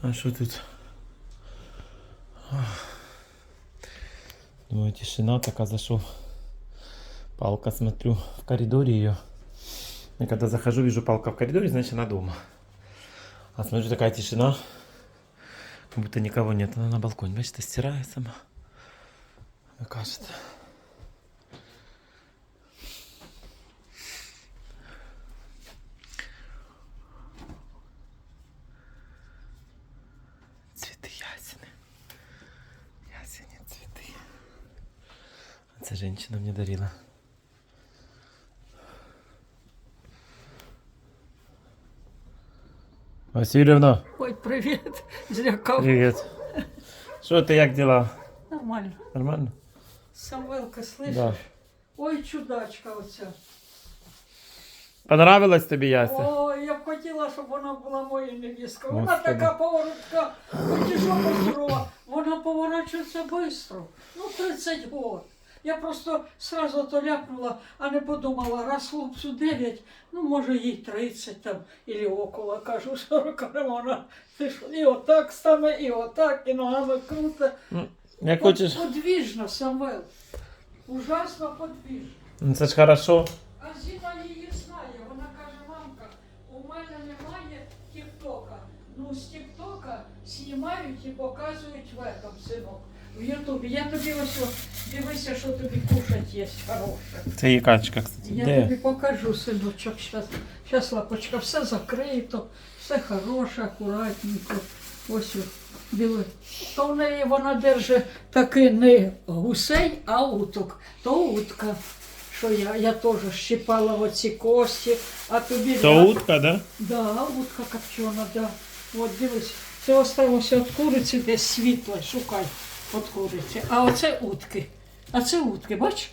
А что тут? Думаю, тишина такая зашел. Палка, смотрю, в коридоре ее. И когда захожу, вижу палка в коридоре, значит она дома. А смотрю, такая тишина. Как будто никого нет. Она на балконе. Бачите, стирает сама. Мне кажется. Это женщина мне дарила. Васильевна, Ой, привіт. Злякав. привет. Что ты, як дела? Нормально. Нормально? Самвелка, слышиш? Да. Ой, чудачка оця. Понравилась тобі Яся? Ой, я б хотіла, щоб вона була моєю невісткою. Вона Господи. така поворотка, хоч і жопа здорова. Вона поворачується швидко. Ну, 30 років. Я просто сразу то ляпнула, а не подумала, раз хлопцю 9, ну може їй 30 там, і около, кажу, 40 вона. Ти що, і отак стане, і отак, і ногами круто. Як Под- хочеш? Подвижно, Самвел. Ужасно подвижно. Ну, Це ж хорошо. А Зіна її знає. Вона каже, мамка, у мене немає тіктока. Ну, з тіктока знімають і показують в этом, синок. В Ютубі. Я тобі ось о, дивися, що тобі кушать є хороше. Це її качка, кстати. Я Де? тобі покажу, синочок, зараз. Лапочка, все закрито, все хороше, акуратненько. Ось о, диви. То в неї вона держить таки не гусей, а уток. То утка. Що я, я теж щипала оці кості, а тобі То да- утка, да? Да, утка копчена, да. От дивись, це осталося від куриці десь світле, шукай від куриці. А оце утки. А це утки, бач?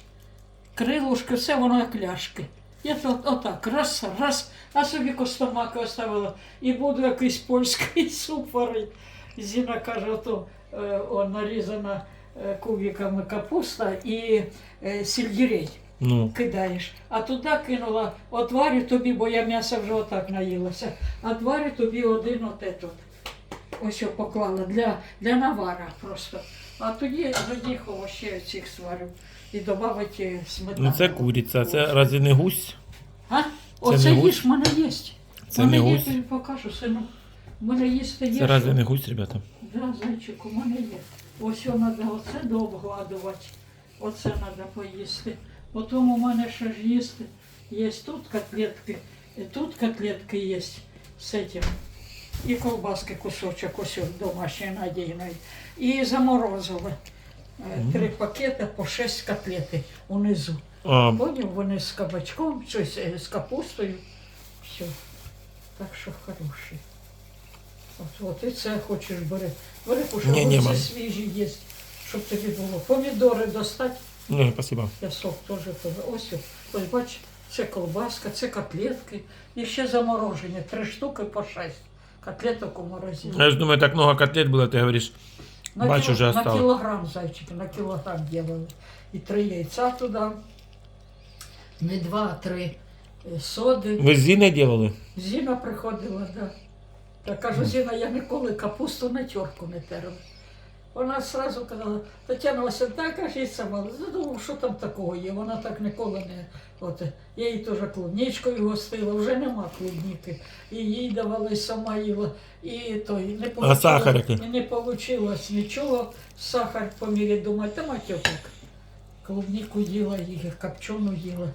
Крилушки, все воно як ляшки. Я то отак, раз, раз, а собі костомаки оставила. І буду якийсь польський суп варити. Зіна каже, ото е, о, нарізана е, кубиками капуста і е, сельдерей Ну. кидаєш. А туди кинула, отварю тобі, бо я м'яса вже отак наїлася. Отварю тобі один от этот. Ось що поклала для, для навара просто. А тоді тоді овощей цих сварю. І додати сметану. Ну це куриця, це разве не гусь? А? Оце не гусь? їж, в мене є. Це мене не є, гусь? тобі покажу, сину. В мене їсти є. Це разве не гусь, ребята? Да, зайчик, у мене є. Ось треба оце дообгладувати. Оце треба поїсти. Потім у мене ще ж їсти. Є тут котлетки, і тут котлетки є з цим. І ковбаски кусочок ось от домашньої надійної. І заморозили. Е, Три пакети по шість котлети унизу. А, Поняв, вони з кабачком, щось е, з капустою. Все. Так що хороший. От, от і це хочеш бери. Бери, це свіжі є, щоб тобі було. Помідори достать, ні, спасибо. я сок теж. Ось, ось бач, це колбаска, це котлетки. І ще заморожені. Три штуки по шесть. Котлеток у морозилі. Я ж думаю, так много котлет было, ты говоришь. На, бачу, уже на осталось. кілограм, зайчики, на кілограм делали. І три яйця туди. Не два, а три е, соди. Ви з Зіною делали? Зіна приходила, да. Я кажу, Зіна, я ніколи капусту на терку не терла. Вона одразу казала, Тетяна Васильівна, кажіть сама, я думав, що там такого є. Вона так ніколи не. От, я їй теж клубничкою гостила, вже нема клубніки. І їй давали сама їла. І той не А получилось- і не вийшло нічого. Сахар по мірі думаю, та матьопик. Клубніку їла, і копчену їла.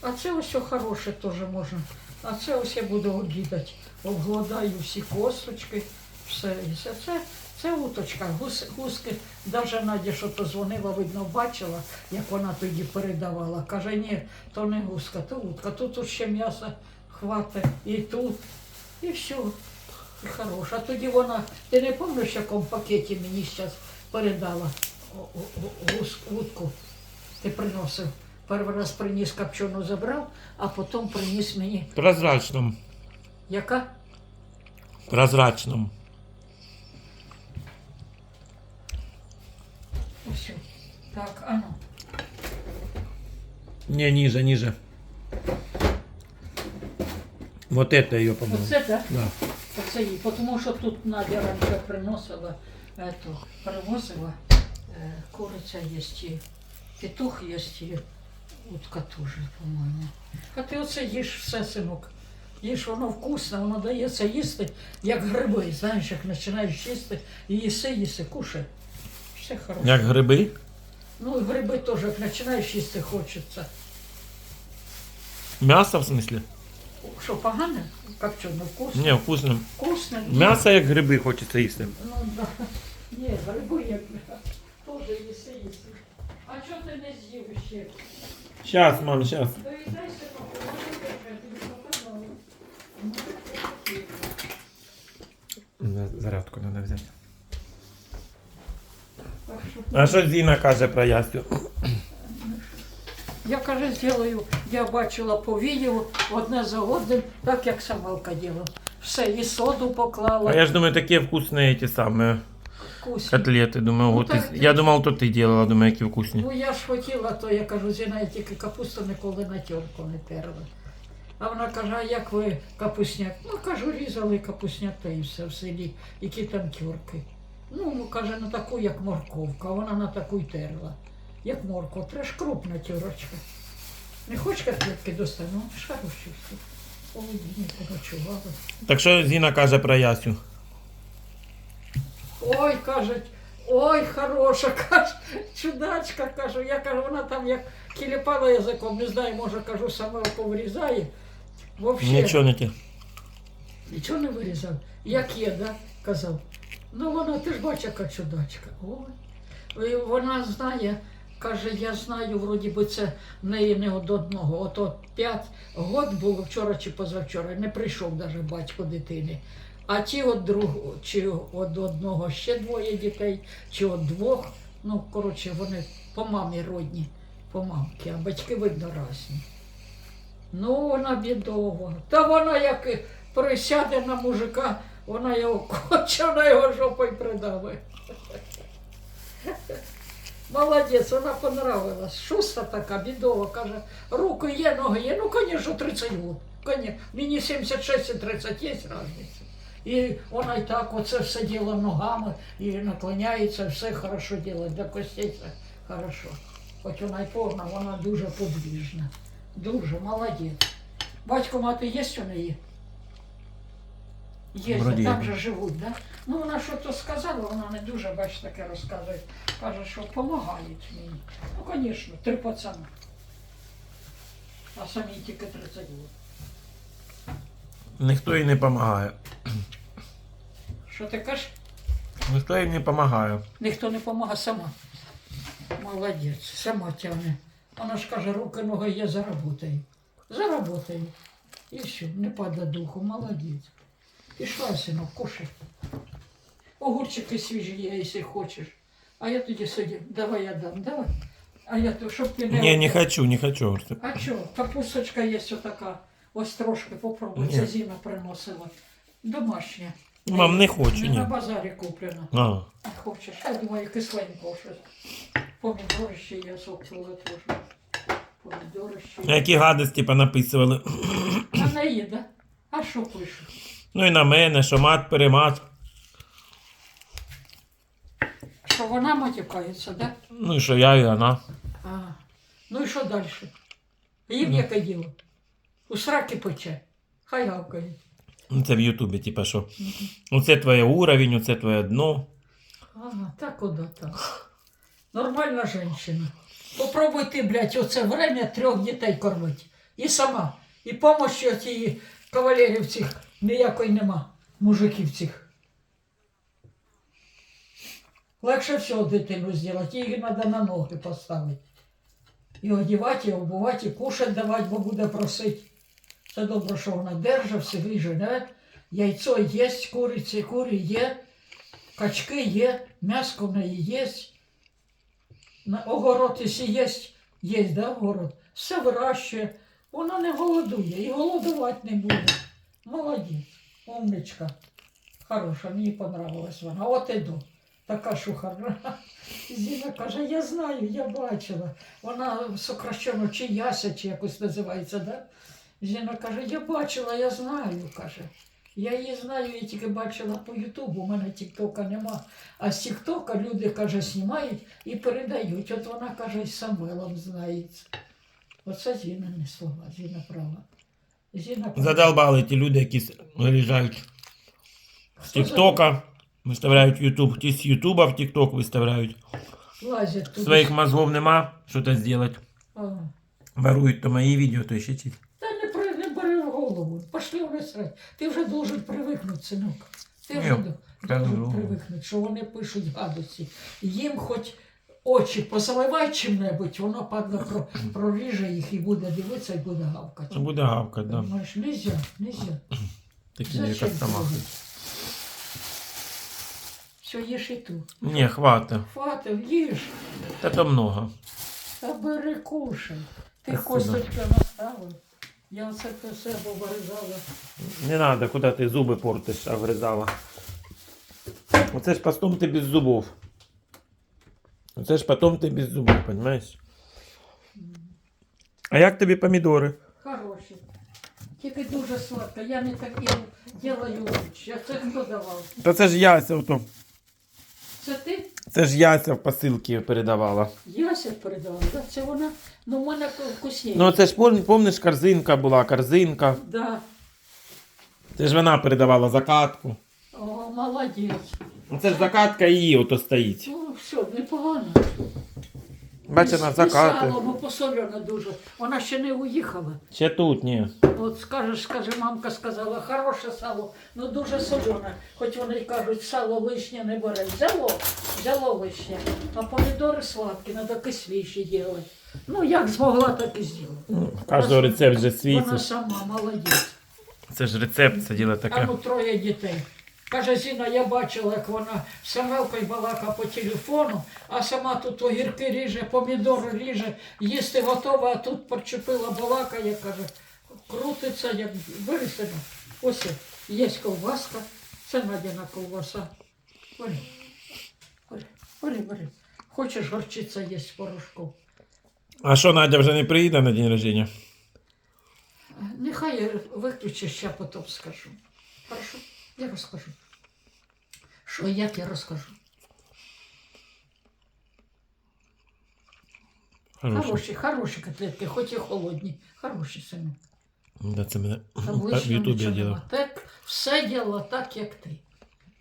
А це ось хороше теж можна. А це ось я буду обідати. Обгладаю всі косточки, все. І все. Це, це уточка, гус, гуски. Навіть Надя, що то дзвонила, видно, бачила, як вона тоді передавала. Каже, ні, то не гуска, то утка. Тут ще м'яса хватить і тут. І все. І хороша. А тоді вона, ти не пам'ятаєш, в якому пакеті мені зараз передала утку? Ти приносив. Перший раз приніс копчену забрав, а потім приніс мені. Прозрачном. Яка? Прозрачном. Ось. Так, а ну. Не, ниже, ниже. Вот это ее, по-моему. Оце так? Да. Оце їй, тому що тут Надя раніше приносила, ето, привозила, е, куриця є, і петух є, і утка теж, по-моєму. А ти оце їж все, синок. Їж, воно вкусне, воно дається їсти, як гриби, знаєш, як починаєш їсти, і їси, їси, кушай. Все хорошо. Як гриби? Ну, і гриби теж, як починаєш їсти, хочеться. М'ясо в смислі? Що, погане? Копчене, вкусне? Ні, вкусно. Вкусне? М'ясо як гриби хочеться їсти. Ну, да. Ні, гриби як теж їси, їси. А чого ти не з'їв ще? Щас, мам, щас. Доїдайся. Ну. Зарядку треба взяти. А що Зіна каже про Ясю? Я каже, зроблю, я бачила по відео одне за одним, так як самалка діла. Все, і соду поклала. А я ж думаю, такі вкусні ті самі вкусні. котлети. Думаю, Ну, от так, ти- я думав, то ти делала, думаю, які вкусні. Ну я ж хотіла, то я кажу, Зіна, я тільки капусту ніколи на тьомку не терла. А вона каже, а як ви капусняк? Ну, кажу, різали капусняк та і все в селі, які там тюрки. Ну, каже, на таку, як морковка, вона на таку й терла. Як морква, треш крупна тюрочка. Не хочеш котлетки достати? Ну, ж хороші всі. Холодні, поночували. Так що Зіна каже про Ясю? Ой, кажуть, ой, хороша, каже, чудачка, кажу. Я кажу, вона там як кіліпала язиком, не знаю, може, кажу, саме повирізає. Вообще, Нічого не ті. нічого не вирізав. Як є, да? казав. Ну вона, ти ж бачиш, яка чудачка. Ой. Вона знає, каже, я знаю, вроді би це в неї не од одного. От от п'ять год було вчора чи позавчора, не прийшов навіть батько дитини. А ті от другого, чи од одного ще двоє дітей, чи от двох. Ну, коротше, вони по мамі родні, по мамки, а батьки видно разні. Ну, вона бідова. Та вона як присяде на мужика, вона його хоче, вона його жопою придавить. Молодець, вона понравилась. Шуста така, бідова, каже, руки є, ноги є. Ну, звісно, 30 років. Мені 76 і 30 є різниця. І вона і так оце все діло ногами, і наклоняється, все хорошо робить, до костей хорошо. Хоч вона й повна, вона дуже подвіжна. Дуже молодець. Батько мати є у неї? Вроді там же живуть, да? Ну вона що то сказала, вона не дуже, бач, таке розказує. Каже, що допомагають мені. Ну, звісно, три пацани. А самі тільки 30 років. Ніхто їй не допомагає. Що ти кажеш? Ніхто їй не допомагає. Ніхто не допомагає сама. Молодець, сама тягне. Вона ж каже, руки, ноги є, заработаю. Заработаю. І все, не падає духу, молодець. Пішла, синок, кушай. Огурчики свіжі є, якщо хочеш. А я тоді сидів, давай я дам, давай. А я то, щоб ти не... Ні, не хочу, не хочу. А що, капусточка є отака, ось трошки попробуй, це Зіна приносила. Домашня. Мам, не хочу, Не ні. на базарі куплена. А, Хочеш, я думаю, кисленького щось. Помідори ще є, сок цілий теж. Помідори ще є. які гадості понаписували. А не да? А що пише? Ну і на мене, що мат перемат. Що вона матюкається, да? Ну і що я і вона. А. Ну і що далі? Їм яке діло? У сраки пече. Хай гавкають. Ну, Це в Ютубі, типа що. Оце твоє уровень, оце твоє дно. Ага, так куди так. Нормальна жінка. Попробуй ти, блядь, оце время трьох дітей кормити. І сама. І помощі цієї кавалерів цих ніякої нема. Мужиків цих. Легше всього дитину зробити, її треба на ноги поставити. І одягати, і обувати, і кушати давати, бо буде просити. Це добре, що вона держить, все вижене. Яйцо є, куриці, курі є. Качки є, м'яско в неї є. На огород, якщо є, є, да, огород. Все вирощує. Вона не голодує і голодувати не буде. Молодець, умничка. Хороша, мені понравилась вона. От іду. Така шухарна. Зіна каже, я знаю, я бачила. Вона сокращено чи Яся, чи якось називається, да? Зіна каже, я бачила, я знаю, каже. Я її знаю, я тільки бачила по Ютубу, у мене Тіктока нема. А з Тіктока люди, каже, знімають і передають. От вона каже, з Самвелом знається. Оце Зіна не слова, Зіна права. Задолбали ті люди, які виїжджають з Тіктока, виставляють Ютуб, ті з Ютуба в Тікток виставляють. Лазять туди. Своїх мозгов нема, що то зробити. А. Ворують то мої відео, то ще ті. Та не, при, не бери в голову. Пошли вони срать. Ти вже должен привикнути, синок. Ти вже Ні, до- должен можу. привикнути, що вони пишуть гадості. Їм хоч очі позаливай чим-небудь, воно падла про, проріже їх і буде дивитися, і буде гавкати. Це буде гавкати, да. Понимаєш, нельзя, нельзя. Такі як Зачем сама. трогать? Все, їж і ту. Ні, хватить. Хватив, їж, Та то много. та бери кушай. Ти Спасибо. косточка наставив. Я оце по себе вирізала. Не надо, куди ти зуби портиш, а врізала. Оце ж потом ти без зубов. Оце ж потом ти без зубов, понимаєш? А як тобі помідори? Хороші. Тільки дуже сладко. Я не такі делаю лучше. Це хто давав? Та це ж Яся ото. Це ти? Це ж Яся в посилки передавала. Яся передавала. Да? Це вона, ну в мене вкусніше. Ну це ж пом- помниш, корзинка була, корзинка. Да. Це ж вона передавала закатку. О, молодець. Ну, Це ж закатка її ото стоїть. Ну, все, непогано. Бачиш, І- на закати. сало, бо посолено дуже. Вона ще не уїхала. Ще тут, ні. От скажеш, скаже, мамка сказала, хороше сало, ну дуже солене. Хоч вони й кажуть, сало лишнє не бере. Взяло, взяло лишнє. А помідори сладкі, треба кисліші робити. Ну, як змогла, так і зробила. Кожного рецепт вже свій. Вона Це ж, сама молодець. це ж рецепт, це діло А таке. ну троє дітей. Каже, Зіна, я бачила, як вона з Самелкою балака по телефону, а сама тут огірки ріже, помідори ріже, їсти готова, а тут причепила балака, я каже, крутиться, як вирісено. Ось є ковбаска, це Надяна ковбаса. Бери, бери, бери, бери. Хочеш горчиця є з порошком. А що, Надя вже не приїде на день рождения? Нехай я виключу, ще потім скажу. Хорошо? Я розкажу. Що як я розкажу? Хороші, хороші котлетки, хоч і холодні. Хороші самі. Да, це мене в Ютубі нема. Так, все діло так, як ти.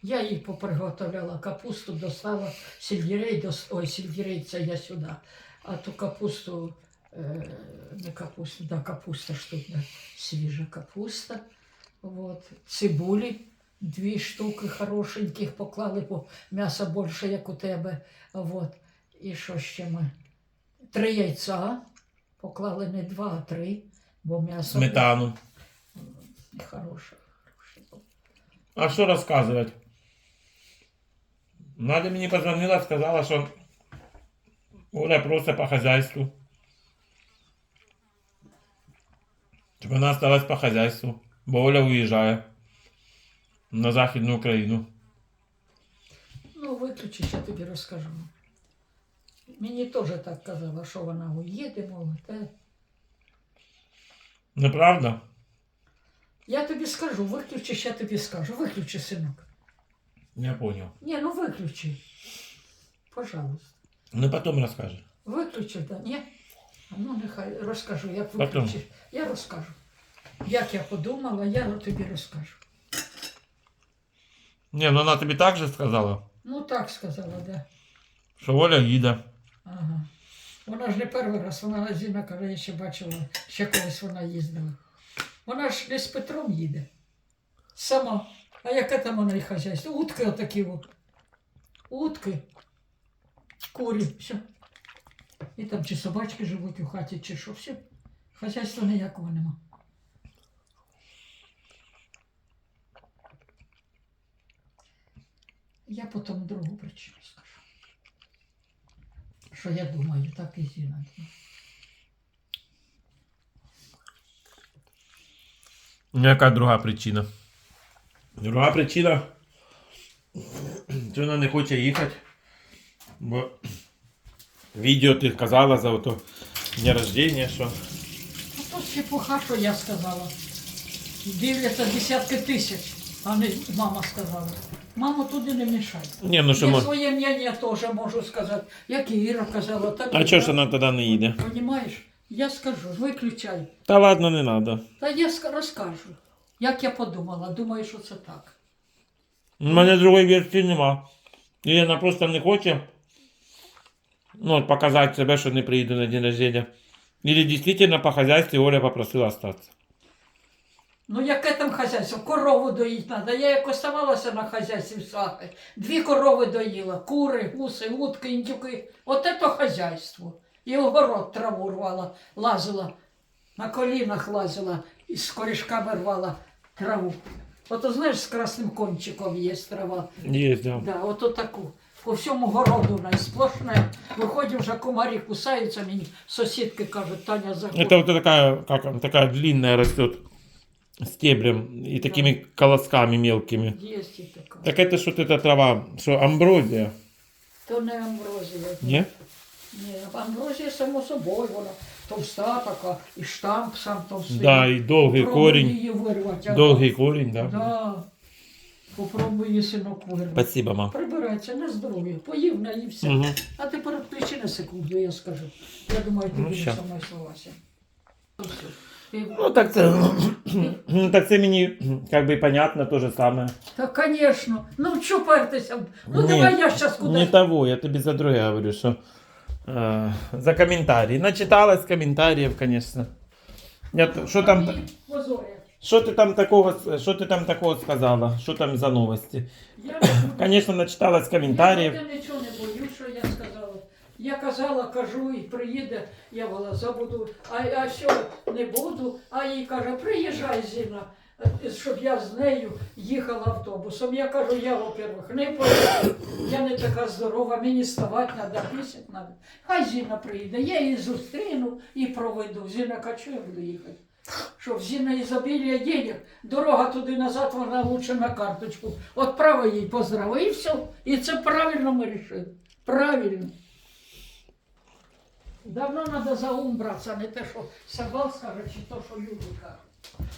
Я їй поприготовляла капусту, достала сельдерей, дос... ой, сельдерей це я сюди. А ту капусту, е, не капусту, да, капуста ж тут, да, свіжа капуста. Вот. Цибулі, дві штуки хорошеньких поклали, бо м'яса більше, як у тебе. Вот. І що ще ми? Три яйця. Поклали не два, а три, бо м'ясо Сметану. хороше. хороше. А що розказувати? Надя мені позвонила, сказала, що Оля просить по хазяйству. Щоб вона осталась по хазяйству, бо Оля уїжджає на Західну Україну. Ну, виключи, я тобі розкажу. Мені теж так казала, що вона уїде, мовить. Та... Неправда? Я тобі скажу, виключи, я тобі скажу. Виключи, синок. Я понял. Ні, ну виключи. Пожалуйста. Ну потім розкаже. Виключи, да, ні? А Ну, нехай розкажу, як Потім. виключиш. Я розкажу. Як я подумала, я тобі розкажу. Ні, ну вона тобі так же сказала, Ну, так сказала, да. що Оля їде. Ага. Вона ж не перший раз, вона Зіна каже, я ще бачила, ще колись вона їздила. Вона ж не з Петром їде. Сама. А яке там вона і хазяйство? Утки отакі от. Утки. Курі. Все. І там чи собачки живуть у хаті, чи що, все. Хазяйства ніякого нема. Я потім другу причину скажу. Що я думаю, так і Зіна. Ну, Яка друга причина? Друга причина, що вона не хоче їхати. Бо відео ти казала за ото день рождения, що. Ну, то чепуха, що я сказала. Дивляться десятки тисяч. а не мама сказала. Маму туди не мішай. Ні, ну що Я мо... своє мнення теж можу сказати. Як і Іра казала, так А і чого ж я. вона тоді не їде? Понімаєш? Я скажу, виключай. Та ладно, не треба. Та я ска- розкажу, як я подумала. Думаю, що це так. У мене другої версії нема. І вона просто не хоче ну, от показати себе, що не приїду на день рождения. Или дійсно по хазяйству Оля попросила остатися. Ну, яке там хазяйство? Корову доїть треба. Я як оставалася на хазяйстві в Сахи, дві корови доїла, кури, гуси, утки, індюки. От це хазяйство. І огород траву рвала, лазила, на колінах лазила і з корішками рвала траву. Ото знаєш, з красним кончиком є трава. Є, да. Да, ото таку. По всьому городу і сплошне. Виходять вже комарі кусаються мені. Сусідки кажуть, Таня вот такая, как она, такая длинная растет стеблем и такими колосками мелкими. Є і така. Так это что-то это трава, что амброзия, То не амброзія. не? Ні, амброзія, само собою, вона товста така, і штамп сам товстий. Да, и долгий Попробуй корень, її вирвати. ага. долгий корень, да. Да. Попробуй її синок вирвати. Спасибо, мам. Прибирається на здоров'я, поїв на і все. Угу. А тепер включи на секунду, я скажу. Я думаю, ти Ну, будеш ща. со мною согласен. Ну, все. Ти- Ну так це, ну, так це мені как бы понятно то же самое. Та, звісно. Ну, що пертися? Ну, Ні, давай я зараз Не кудись. того, я тобі за друге говорю, що е, за коментарі. Начиталась коментарів, конечно. Я, т- що там, Мені позорять. що ти там такого, що ти там такого сказала? Що там за новості? Я не буду. Конечно, начиталась коментарів. Я нічого не боюсь, що я сказала. Я казала, кажу, і приїде, я волоза буду, а, а що не буду, а їй каже, приїжджай, Зіна, щоб я з нею їхала автобусом. Я кажу, я, во-первых, не поїду, я не така здорова, мені ставати треба, пісять треба. Хай Зіна приїде, я її зустріну і проведу. Зіна каже, що я буду їхати? Що в Зіна ізобілія денег, дорога туди назад, вона лучше на карточку. Отправи їй поздрави і все. І це правильно ми вирішили. Правильно. Давно треба за ум братися, не те, що Сабал скаже, чи то, що люди кажуть.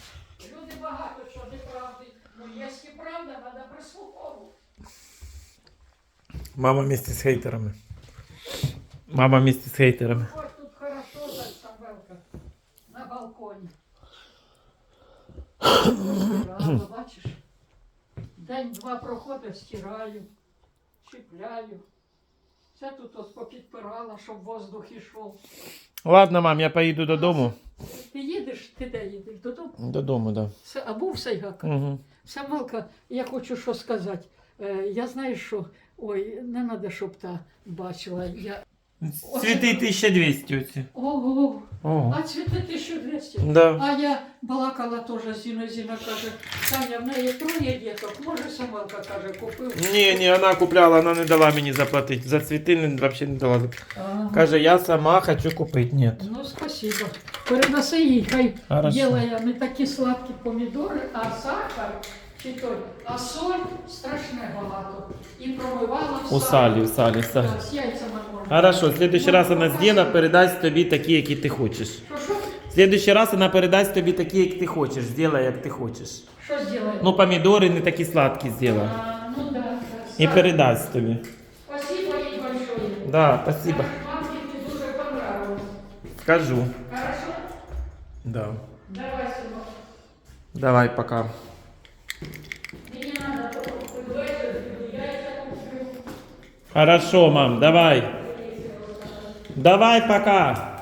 Люди багато що неправди. Ну, якщо правда, треба прислуховувати. Мама вместе з хейтерами. Мама вместе з хейтерами. Тут хорошо так, на балконі. Стирала, бачиш? День-два проходить, стираю, чіпляю. Це тут ось попідпирала, щоб воздух ішов. Ладно, мам, я поїду додому. Ти їдеш, ти де їдеш? Додому? Додому, да. Це, а був Сайгака? Угу. Самалка, я хочу що сказати. Е, я знаю, що. Ой, не треба, щоб та бачила. Я... Цвіти 1200 оці. Ого, Ого. а цвіти 1200. Да. А я балакала теж з Зіною. Зіна каже, Таня, в неї троє діток, може Самалка каже, купив. Ні, ні, вона купляла, вона не дала мені заплатити. За цвіти не, взагалі не дала. Ага. Каже, я сама хочу купити. Ні. Ну, спасибо. Переноси їй, хай Хорошо. делає не такі сладкі помідори, а сахар, чи той, а соль страшне багато. І промивала в У салі, в салі, в салі. Так, з яйцями можна. Хорошо, в следующий раз вона зробить, передасть тобі такі, які ти хочеш. Що, що? В следующий раз вона передасть тобі такі, як ти хочеш. Зробить, як ти хочеш. Що зробимо? Ну, помідори не такі сладкі зробить. А, ну да, да. І передасть тобі. Спасибо ей большое. Да, спасибо. Мамке ты дуже понравилось. Скажу. Хорошо? Да. Давай, сынок. Давай, пока. Хорошо, мам, давай. Давай, пока.